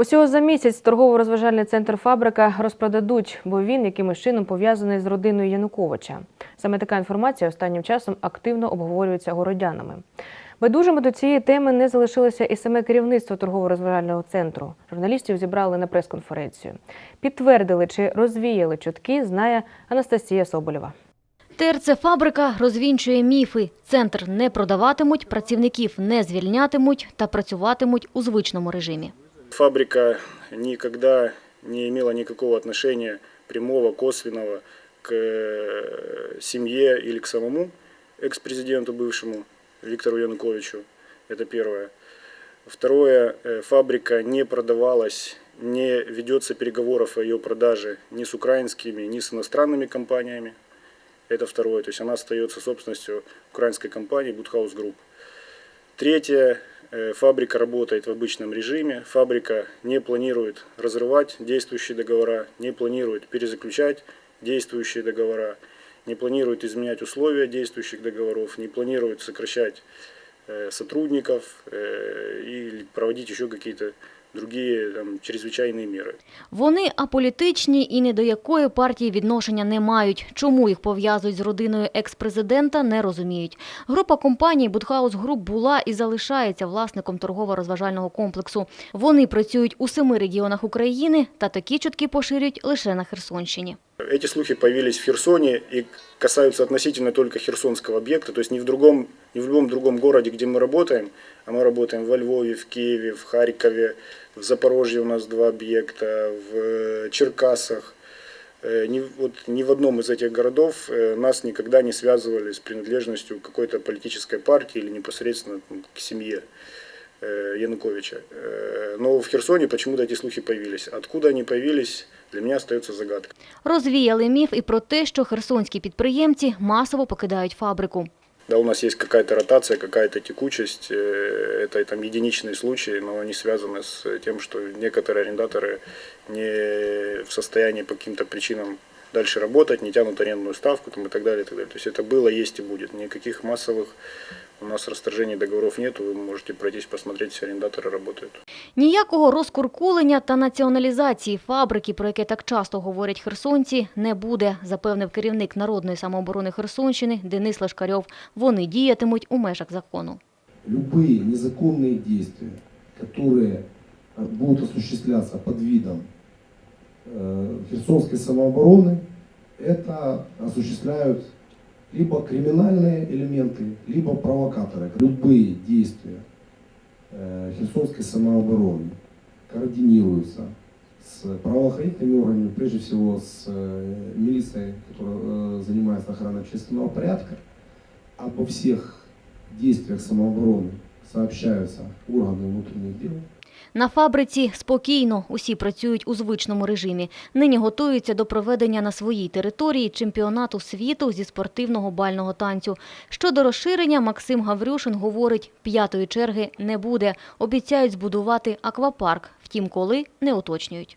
Усього за місяць торгово-розважальний центр Фабрика розпродадуть, бо він якимось чином пов'язаний з родиною Януковича. Саме така інформація останнім часом активно обговорюється городянами. Байдужими до цієї теми не залишилося і саме керівництво торгово-розважального центру. Журналістів зібрали на прес-конференцію. Підтвердили чи розвіяли чутки, знає Анастасія Соболєва. ТРЦ «Фабрика» розвінчує міфи. Центр не продаватимуть, працівників не звільнятимуть та працюватимуть у звичному режимі. Фабрика никогда не имела никакого отношения прямого, косвенного к э, семье или к самому экс-президенту бывшему Виктору Януковичу. Это первое. Второе, э, фабрика не продавалась, не ведется переговоров о ее продаже ни с украинскими, ни с иностранными компаниями. Это второе. То есть она остается собственностью украинской компании Будхаус Групп. Третье. Э, Фабрика работает в обычном режиме. Фабрика не планирует разрывать действующие договора, не планирует перезаключать действующие договора, не планирует изменять условия действующих договоров, не планирует сокращать э, сотрудников э, и проводить еще какие-то другие там, чрезвычайные меры. Вони аполітичні і ні до якої партії відношення не мають. Чому їх пов'язують з родиною екс-президента, не розуміють. Група компаній «Будхаус Груп» була і залишається власником торгово-розважального комплексу. Вони працюють у семи регіонах України та такі чутки поширюють лише на Херсонщині. Эти слухи появились в Херсоне и касаются относительно только херсонского объекта, то есть не в, другом, не в любом другом городе, где мы работаем, а мы работаем во Львове, в Киеве, в Харькове, в Запорожье у нас два объекта, в э, Черкасах. Э, Ни, вот, ни в одном из этих городов э, нас никогда не связывали с принадлежностью к какой-то политической партии или непосредственно м, к семье э, Януковича. Э, Но в Херсоне почему-то эти слухи появились. Откуда они появились, для меня остается загадкой. Розвіяли міф і про те, що херсонські підприємці масово покидають фабрику. Да, у нас есть какая-то ротация, какая-то текучесть. э, Это там единичные случаи, но они связаны с тем, что некоторые арендаторы не в состоянии по каким-то причинам дальше работать, не тянут арендную ставку там, и так далее, и так далее. То есть это было, есть и будет. Никаких массовых у нас расторжений договоров нет. Вы можете пройтись посмотреть, все арендаторы работают. Ніякого розкуркулення та націоналізації фабрики, про яке так часто говорять херсонці, не буде, запевнив керівник Народної самооборони Херсонщини Денис Лашкарьов. Вони діятимуть у межах закону. любые незаконные действия, которые э, будут осуществляться под видом э, Херсонской самообороны, это осуществляют либо криминальные элементы, либо провокаторы. Любые действия э, Херсонской самообороны координируются с правоохранительными органами, прежде всего с э, милицией, которая э, занимается охраной общественного порядка. Обо всех действиях самообороны сообщаются органы внутренних дел. на фабриці спокійно усі працюють у звичному режимі. Нині готуються до проведення на своїй території чемпіонату світу зі спортивного бального танцю. Щодо розширення, Максим Гаврюшин говорить, п'ятої черги не буде. Обіцяють збудувати аквапарк. Втім, коли – не уточнюють.